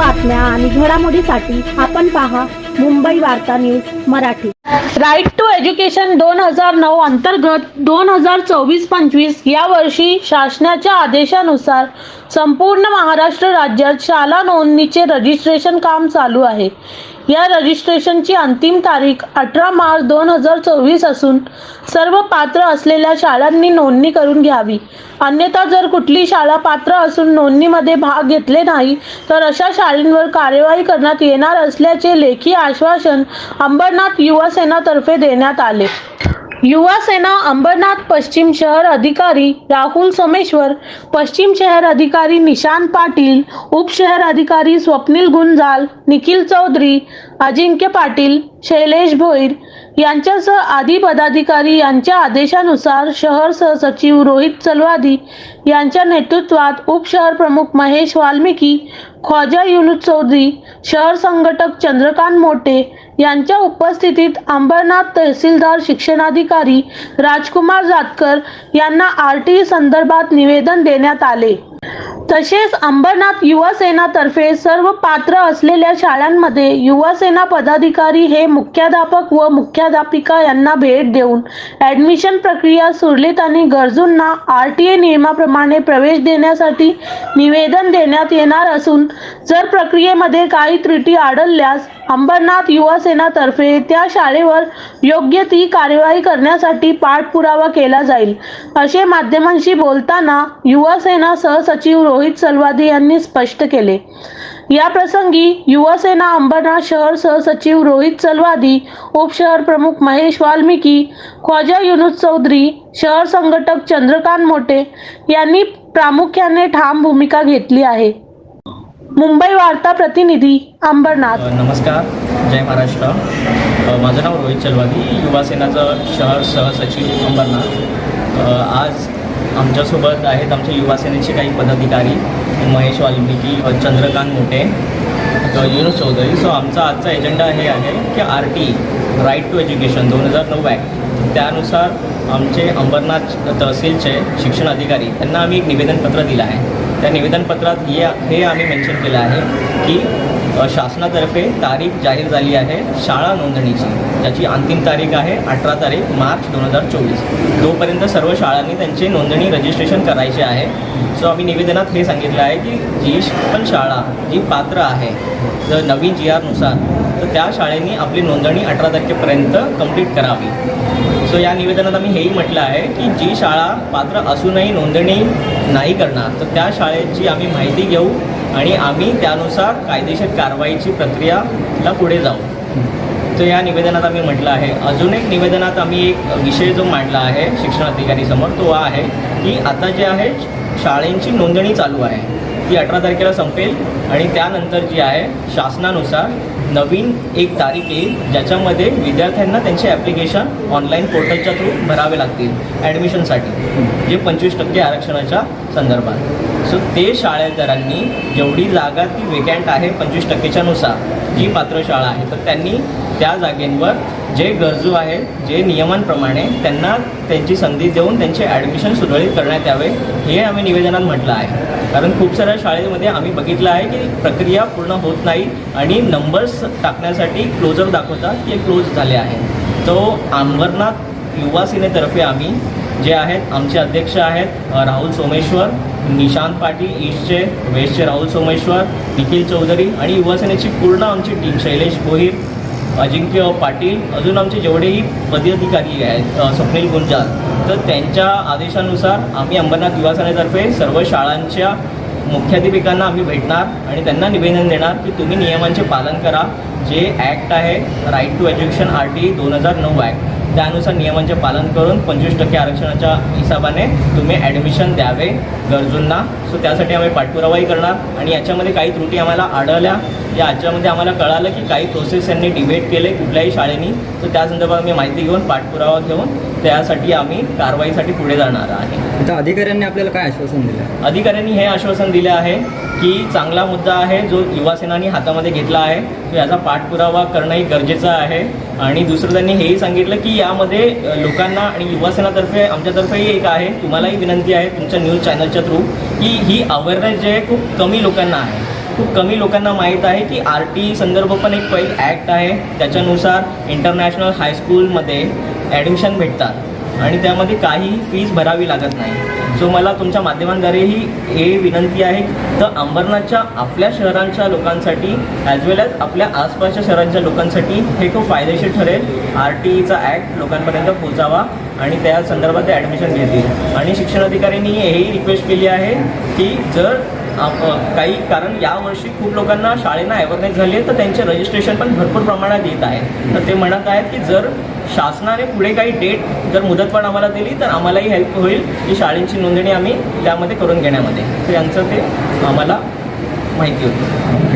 बातम्या आणि घडामोडीसाठी आपण पहा Mumbai Varta news Marathi. Right to education दोन हजार नऊ अंतर्गत दोन हजार चोवीस पंचवीस या वर्षी शासनाच्या आदेशानुसार संपूर्ण महाराष्ट्र राज्यात शाला नोंदणीचे रजिस्ट्रेशन काम चालू आहे. या रजिस्ट्रेशनची अंतिम तारीख अठरा मार्च दोन हजार चोवीस असून सर्व पात्र असलेल्या शाळांनी नोंदणी करून घ्यावी. अन्यथा जर कुठली शाळा पात्र असून नोंदणीमध्ये भाग घेतले नाही तर अशा शाळेंवर कार्यवाही करण्यात येणार असल्याचे लेखी आश्वासन अंबरनाथ युवा सेनातर्फे देण्यात आले. युवा सेना अंबरनाथ पश्चिम शहर अधिकारी राहुल सोमेश्वर पश्चिम शहर अधिकारी निशांत पाटील उपशहर अधिकारी स्वप्नील गुंजाल निखिल चौधरी अजिंक्य पाटील शैलेश भोईर यांच्यासह आदी पदाधिकारी यांच्या आदेशानुसार शहर सहसचिव रोहित चलवादी यांच्या नेतृत्वात उपशहर प्रमुख महेश वाल्मिकी ख्वाजा युनुस चौधरी शहर संघटक चंद्रकांत मोटे यांच्या उपस्थितीत अंबरनाथ तहसीलदार शिक्षणाधिकारी राजकुमार जातकर यांना आर टी संदर्भात निवेदन देण्यात आले. तसेच अंबरनाथ युवा सेनातर्फे सर्व पात्र असलेल्या शाळांमध्ये युवा सेना पदाधिकारी हे मुख्याध्यापक व मुख्याध्यापिका यांना भेट देऊन ॲडमिशन प्रक्रिया सुरळीत आणि गरजूंना आर टी ए नियमाप्रमाणे प्रवेश देण्यासाठी निवेदन देण्यात येणार असून जर प्रक्रियेमध्ये काही त्रुटी आढळल्यास अंबरनाथ युवा सेनातर्फे त्या शाळेवर योग्य ती कार्यवाही करण्यासाठी पाठपुरावा केला जाईल. असे माध्यमांशी बोलताना युवा सेना सहसचिव रोहित सलवादी यांनी स्पष्ट केले. या प्रसंगी युवासेना अंबरनाथ शहर सहसचिव रोहित सलवादी उपशहर प्रमुख महेश वाल्मिकी ख्वाजा युनुस चौधरी शहर संघटक चंद्रकांत मोटे यांनी प्रामुख्याने ठाम भूमिका घेतली आहे. मुंबई वार्ता प्रतिनिधी अंबरनाथ. नमस्कार. जय महाराष्ट्र. माझं नाव रोहित चलवादी युवासेनाचं शहर सहसचिव अंबरनाथ. आज आमच्यासोबत आहेत आमच्या युवा सेनेचे काही पदाधिकारी महेश वाल्मिकी चंद्रकांत मोठे युनुस चौधरी सो आमचा आजचा एजेंडा हे आहे की R T right to education दोन हजार नऊ ॲक्ट त्यानुसार आमचे अंबरनाथ तहसीलचे शिक्षण अधिकारी त्यांना आम्ही एक निवेदनपत्र दिलं आहे. त्या निवेदनपत्रात हे हे आम्ही मेन्शन केलं आहे की शासनातर्फे तारीख जाहीर झाली आहे शाळा नोंदणीची. ज्याची अंतिम तारीख आहे अठरा तारीख मार्च दोन हजार चोवीस. तोपर्यंत सर्व शाळांनी त्यांचे नोंदणी रजिस्ट्रेशन करायचे आहे. सो आम्ही निवेदनात हे सांगितलं आहे की जी पण शाळा जी पात्र आहे जर नवीन जी आरनुसार तर त्या शाळेनी आपली नोंदणी अठरा तारखेपर्यंत कंप्लीट करावी. सो या निवेदनात आम्ही हेही म्हटलं आहे की जी शाळा पात्र असूनही नोंदणी नाही करणार तर त्या शाळेची आम्ही माहिती घेऊ. आणि आम्ही त्यानुसार कायदेशीर कारवाईची प्रक्रियाला पुढे जाऊ. तर या निवेदनात आम्ही म्हटलं आहे अजून एक निवेदनात आम्ही एक विषय जो मांडला आहे शिक्षण अधिकारीसमोर तो आहे की आता जे आहे शाळेंची नोंदणी चालू आहे. ती अठरा तारखेला संपेल आणि त्यानंतर जी आहे शासनानुसार नवीन एक तारीख येईल ज्याच्यामध्ये विद्यार्थ्यांना त्यांचे ॲप्लिकेशन ऑनलाईन पोर्टलच्या थ्रू भरावे लागतील ॲडमिशनसाठी जे पंचवीस टक्के आरक्षणाच्या संदर्भात. सो ते शाळेदारांनी जेवढी जागा ती वेकॅन्ट आहे पंचवीस टक्केच्यानुसार जी पात्र शाळा आहे तर त्यांनी त्या जागेंवर जे गरजू आहेत जे नियमांप्रमाणे त्यांना त्यांची संधी देऊन त्यांचे ॲडमिशन सुरळीत करण्यात यावे हे आम्ही निवेदनात म्हटलं आहे. कारण खूप साऱ्या शाळेमध्ये आम्ही बघितलं आहे की प्रक्रिया पूर्ण होत नाही आणि नंबर्स टाकण्यासाठी क्लोजर दाखवतात ते क्लोज झाले आहे. तो अंबरनाथ युवा सेनेतर्फे आम्ही जे आहेत आमचे अध्यक्ष आहेत राहुल सोमेश्वर निशांत पाटील ईस्टचे वेस्टचे राहुल सोमेश्वर निखिल चौधरी आणि युवासेनेची पूर्ण आमची टीम शैलेश भोईर अजिंक्य पाटील अजून आमचे जेवढेही पदाधिकारी आहेत स्वप्नील गुंजाल तर त्यांच्या आदेशानुसार आम्ही अंबरनाथ युवा सर्व शाळांच्या मुख्याध्यापिकांना आम्ही भेटणार आणि त्यांना निवेदन देणार की तुम्ही नियमांचे पालन करा. जे ॲक्ट आहे right to education R T दोन हजार नऊ ॲक्ट त्यानुसार नियमांचे पालन करून पंचवीस टक्के आरक्षणाच्या हिसाबाने तुम्ही ॲडमिशन द्यावे गरजूंना. सो त्यासाठी आम्ही पाठपुरावाही करणार. आणि याच्यामध्ये काही त्रुटी आम्हाला आढळल्या. या याच्यामध्ये आम्हाला कळालं की काही प्रोसेस यांनी डिबेट केले कुठल्याही शाळेनी. तर त्या संदर्भात आम्ही माहिती घेऊन पाठपुरावा घेऊन त्यासाठी आम्ही कारवाईसाठी पुढे जाणार आहे. आता अधिकाऱ्यांनी आपल्याला काय आश्वासन दिलं? अधिकाऱ्यांनी हे आश्वासन दिले आहे की चांगला मुद्दा आहे जो युवा सेनानी हातामध्ये घेतला आहे. तो याचा पाठपुरावा करणंही गरजेचं आहे. आणि दुसरं त्यांनी हेही सांगितलं की यामध्ये लोकांना आणि युवासेनातर्फे आमच्यातर्फेही एक आहे. तुम्हालाही विनंती आहे तुमच्या न्यूज चॅनलच्या थ्रू की ही अवेअरनेस जे आहे खूप कमी लोकांना आहे. खूप कमी लोकांना माहीत आहे की आर टी संदर्भ पण एक पहिल ॲक्ट आहे. त्याच्यानुसार इंटरनॅशनल हायस्कूलमध्ये ॲडमिशन भेटतात. आणि त्यामध्ये काहीही फीज भरावी लागत नाही. सो मला तुमच्या माध्यमांद्वारे ही हे विनंती आहे तर अंबरनाथच्या आपल्या शहरांच्या लोकांसाठी ॲज वेल ॲज आपल्या आसपासच्या शहरांच्या लोकांसाठी हे खूप फायदेशीर ठरेल. आर टी ईचा ॲक्ट लोकांपर्यंत पोचावा आणि त्या संदर्भात ते ॲडमिशन घेतील. आणि शिक्षण अधिकाऱ्यांनी हेही रिक्वेस्ट केली आहे की जर काही कारण यावर्षी खूप लोकांना शाळेना अवेअरनेस झाली आहे तर त्यांचे रजिस्ट्रेशन पण भरपूर प्रमाणात येत आहे. तर ते म्हणत आहेत की जर शासनाने पुढे काही डेट जर मुदतवाढ आम्हाला दिली तर आम्हालाही हेल्प होईल. की शाळेंची नोंदणी आम्ही त्यामध्ये करून घेण्यामध्ये. तर यांचं ते आम्हाला माहिती होती.